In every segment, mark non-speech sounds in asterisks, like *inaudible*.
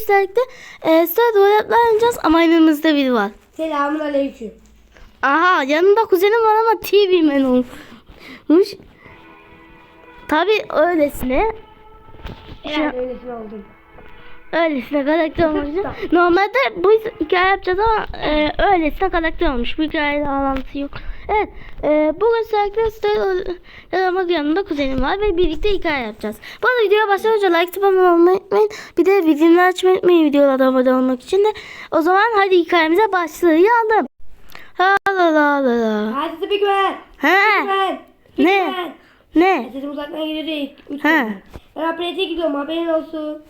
Üstelik e, sıra tuvaletler oynayacağız ama yanımızda biri var. Selamun aleyküm. Aha yanında kuzenim var ama TV man olmuş. Tabi öylesine. Herhalde öylesine oldum. Öylesine karakter *laughs* olmuş. Normalde bu hikaye yapacağız ama e, öylesine karakter olmuş. Bu hikayeyle bağlantısı yok. Evet. E, bugün sürekli Stellamak yanında kuzenim var ve birlikte hikaye yapacağız. Bu arada videoya başlamadan önce like tıklamayı unutmayın. Bir de bildirimleri açmayı unutmayın videolara abone olmak için de. O zaman hadi hikayemize başlayalım. Ha la la la la. Hadi Speakman. He. Speakman. Ne? Speakman. Ne? Sesim uzaktan geliyor değil. Üç He. Ben apelete gidiyorum haberin olsun.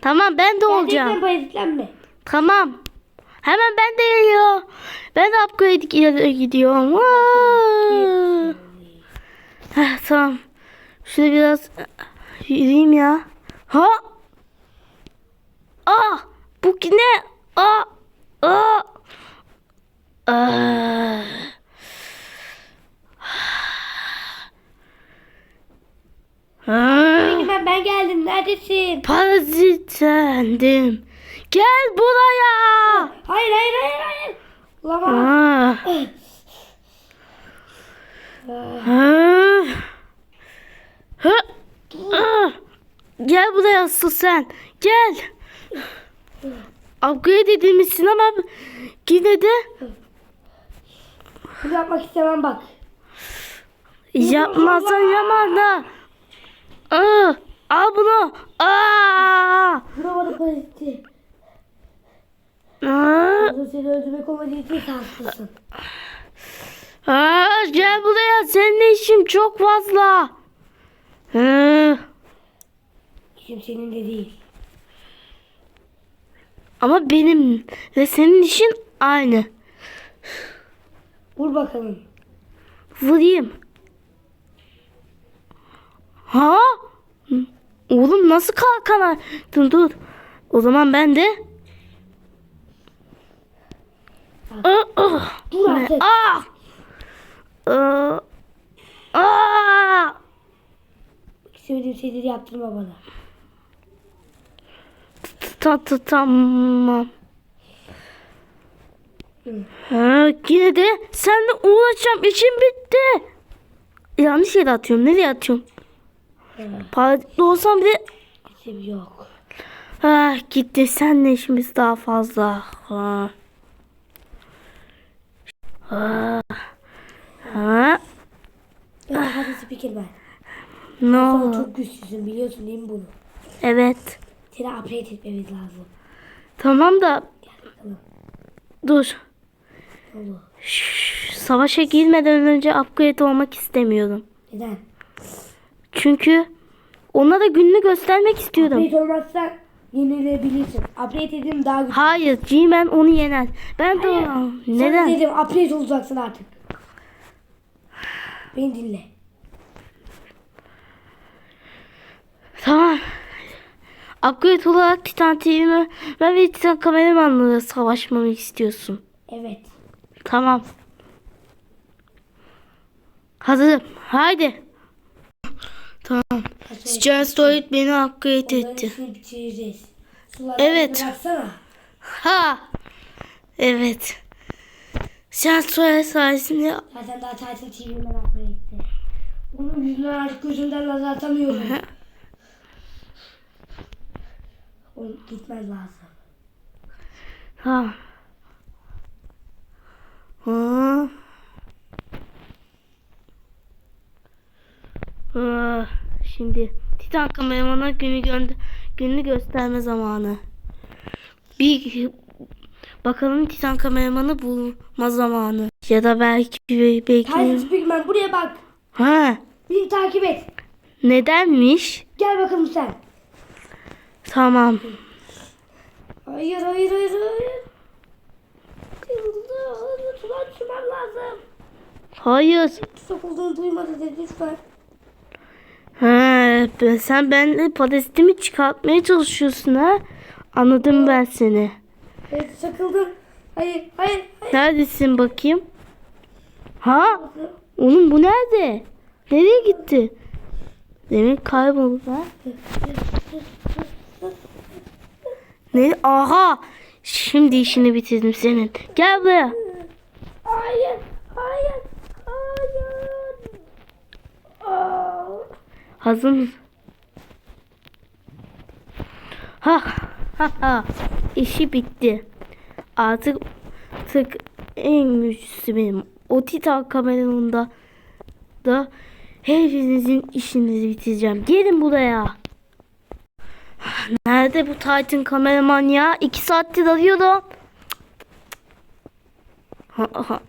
Tamam ben de olacağım. Gerçekten parazitlenme. Tamam. Hemen ben de geliyor. Ben de upgrade gidiyorum. Heh, tamam. Şöyle biraz yürüyeyim ya. Ha? Aa! Bu ki ne? Aa! Aa! Aa! Speakman ben geldim. Neredesin? Parazitlendim. Gel buraya. Hayır hayır hayır hayır. Ulan. Gel buraya asıl sen. Gel. Upgrade edilmişsin ama yine de Bunu yapmak istemem bak. yapmazsan yaman da. Aa, al bunu. Aa. Vuramadı paraziti. Aa. Orada seni öldürmek olmadığı için şanslısın. Aa, gel buraya. Seninle işim çok fazla. Hı. İşim senin de değil. Ama benim ve senin işin aynı. Vur bakalım. Vurayım. Ha? Oğlum nasıl kalkan attın? Dur. O zaman ben de Ah, ah. Dur artık. Ah! Ah! Ah! İstemediğim şeyleri yaptırma bana. Ta, ta, tamam. Ha, yine de seninle uğraşacağım. İşim bitti. Yanlış yere atıyorum. Nereye atıyorum? Parazitli olsam bile İşim yok. Ah gitti. Seninle işimiz daha fazla. Ha. Ha. Ha. Ya hadi spiker ben. Ne Sen oldu? çok güçlüsün biliyorsun değil mi bunu? Evet. Seni upgrade etmemiz lazım. Tamam da dur. Oldu? Şş, savaşa girmeden önce upgrade olmak istemiyorum. Neden? Çünkü onlara gününü göstermek istiyorum. Upgrade olmazsa yenilebilirsin. Upgrade edeyim daha güçlü. Hayır, G-Man onu yener. Ben de onu... Sana Neden? dedim upgrade olacaksın artık. Beni dinle. Tamam. Upgrade olarak Titan TV'me ben ve Titan kameramanla savaşmamı istiyorsun. Evet. Tamam. Hazırım. Haydi. Tamam. Scan Storage beni upgrade etti. Evet. Bıraksana. Ha. Evet. Scan Storage sayesinde Zaten daha tatil TV'den upgrade etti. Onun yüzünden artık gözümden lazer atamıyorum. Oğlum gitmez lazım. Ha. Ha. Şimdi Titan kameramana günü gönder gününü gösterme zamanı. Bir bakalım Titan kameramanı bulma zamanı. Ya da belki belki Speakman buraya bak. ha Beni takip et. nedenmiş? Gel bakalım sen. Tamam. Hayır hayır hayır hayır. Sular düşürmem lazım. Hayır. Sokulduğunu duymadı dedi lütfen. Ha, ben- sen benimle parazitimi çıkartmaya çalışıyorsun ha. Anladım ben seni. Evet sakıldım. Hayır hayır hayır. Neredesin bakayım? Ha? Oğlum bu nerede? Nereye gitti? Demek kayboldu ha. Ne? Aha. Şimdi işini bitirdim senin. Gel buraya. Hayır. Hayır. Hayır. Hazır mısın? Ha ha ha. İşi bitti. Artık tık en güçlüsü benim. O titan kameranında da hepinizin işinizi bitireceğim. Gelin buraya. Nerede bu Titan kameraman ya? İki saattir arıyorum. Ha, ha.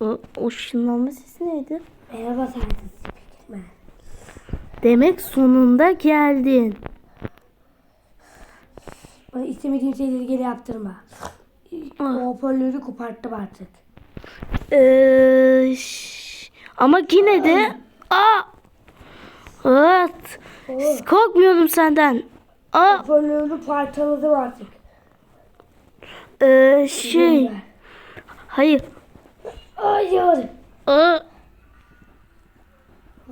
O, o ışınlanma sesi neydi? Merhaba Spikerman. Demek sonunda geldin. Bana istemediğim şeyleri geri yaptırma. O hoparlörü koparttım artık. Ee, ama yine de aa, evet, Oh. korkmuyorum senden. Aa, Hoparlörü parçaladım artık. ee, şey, hayır. Hayır. Aa,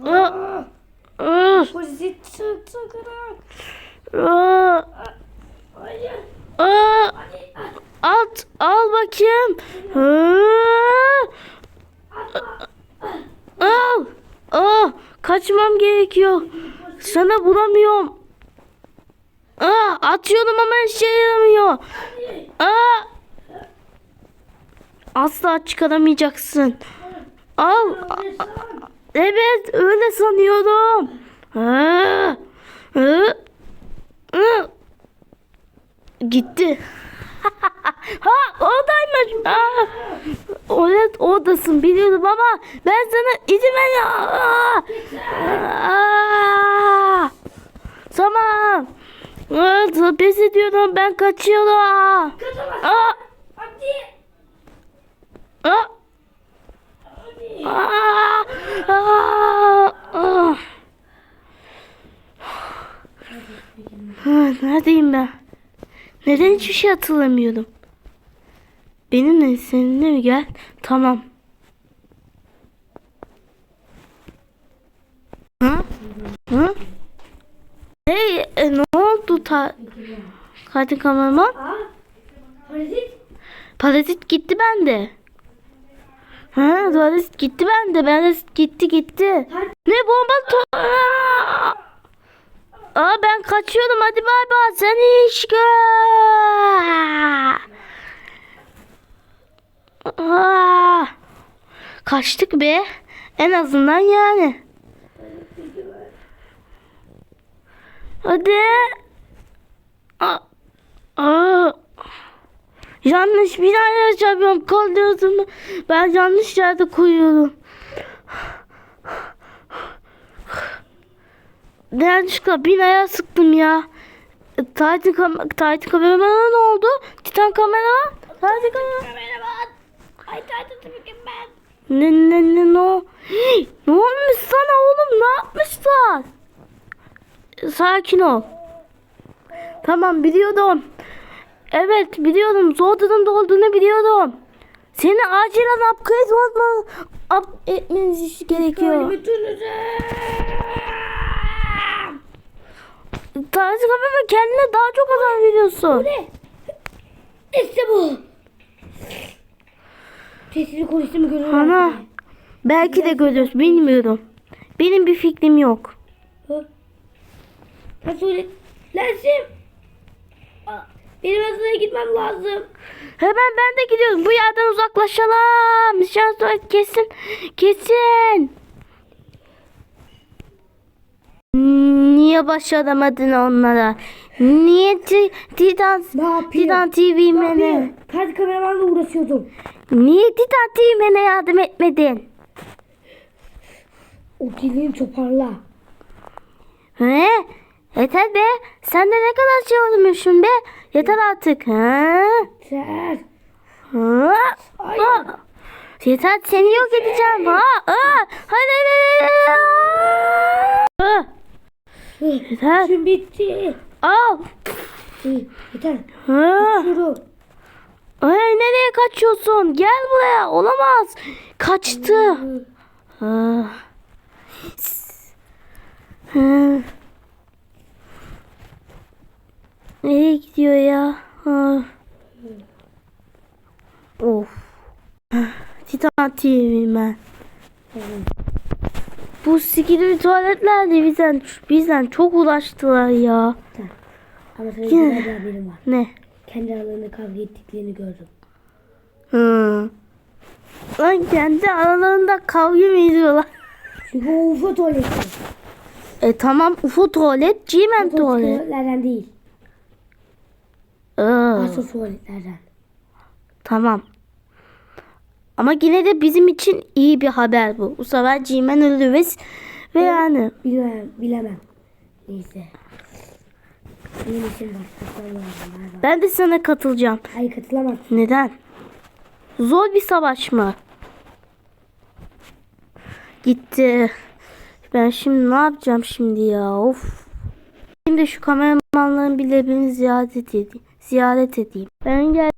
aa, çıkarak. aa, Hayır. aa. At, al bakayım. Aa, al. Aa, kaçmam gerekiyor. Sana bulamıyorum. Aa, atıyorum ama işe yaramıyor. Aa. Asla çıkaramayacaksın. Al. Evet, öyle sanıyorum. Gitti. *laughs* ha oradaymış. Aa, evet oradasın biliyorum ama ben sana izin ver. Tamam. Evet, pes ediyorum ben kaçıyorum. Aa, Hadi. aa, aa, aa, aa. Ha, Neredeyim ben? Neden hiçbir şey hatırlamıyorum? Benimle seninle mi gel? Tamam. Ha? Ha? Hey, e, ne oldu ta? Hadi kameraman. Parazit. Parazit gitti bende. Ha, parazit gitti bende. Parazit gitti gitti. Ne bomba to- Aa! Ben kaçıyorum hadi bay bay sen iyi iş. Aa, kaçtık be. En azından yani. Hadi. Aa, aa. Yanlış bir yere çarpıyorum. Kol ben yanlış yerde koyuyorum. Yanlışlıkla binaya sıktım ya. E, Titan, kam Titan kameramana ne oldu? Titan kamera? Titan kamera. Kameraman. Ay Titan Spikerman. Ne ne ne ne o? Hii, ne olmuş sana oğlum? Ne yapmışlar? Sakin ol. Tamam biliyordum. Evet biliyorum. Zor durumda olduğunu biliyordum. Seni acilen upgrade olma, up etmeniz gerekiyor. Kalbimi Tanrı kamera kendine daha çok azar veriyorsun. Ne? İşte bu. Sesini konuştuğumu görüyorum. Ana. Belki de görürüz bilmiyorum. Benim bir fikrim yok. Söyle. Lensim. Benim hızlıya gitmem lazım. Hemen ben de gidiyorum. Bu yerden uzaklaşalım. Sonra kesin. Kesin. Niye başaramadın onlara? Niye ti- Titan? Titan TV Ne mene? Kart kameramanla uğraşıyordum. Niye Titan TV mene yardım etmedin? O dilini toparla. He? Yeter be. Sen de ne kadar şey olmuşsun be. Yeter artık. Ha? Ser. Ha? Ha? Yeter seni yok edeceğim. Ha? Ha? Hadi hadi hadi. Ha? Yeter. Şimdi bitti. Al. Yeter. Ha? Şuru. Ay, nereye kaçıyorsun? Gel buraya. Olamaz. Kaçtı. Ha. Ha. Nereye gidiyor ya? Ha. Of. Titan TV ben. Bu sikili tuvaletlerle bizden, bizden çok uğraştılar ya. Ama sana güzel bir haberim var. Ne? Kendi aralarında kavga ettiklerini gördüm. Hı. Lan kendi aralarında kavga mı ediyorlar? Çünkü o UFO tuvaleti. E tamam UFO tuvalet, G-Man tuvalet. tuvaletlerden değil. Aa, Asıl tuvaletlerden. tamam. Ama yine de bizim için iyi bir haber bu. Bu sefer G-Man öldü ve, yani Bilemem, bilemem. Neyse. Benim için lazım. Merhaba. ben de sana katılacağım. Hayır katılamazsın. Neden? Zor bir savaş mı? Gitti. Ben şimdi ne yapacağım şimdi ya? Of. Şimdi şu kameramanların bile birini ziyaret edeyim. Ziyaret edeyim. Ben gel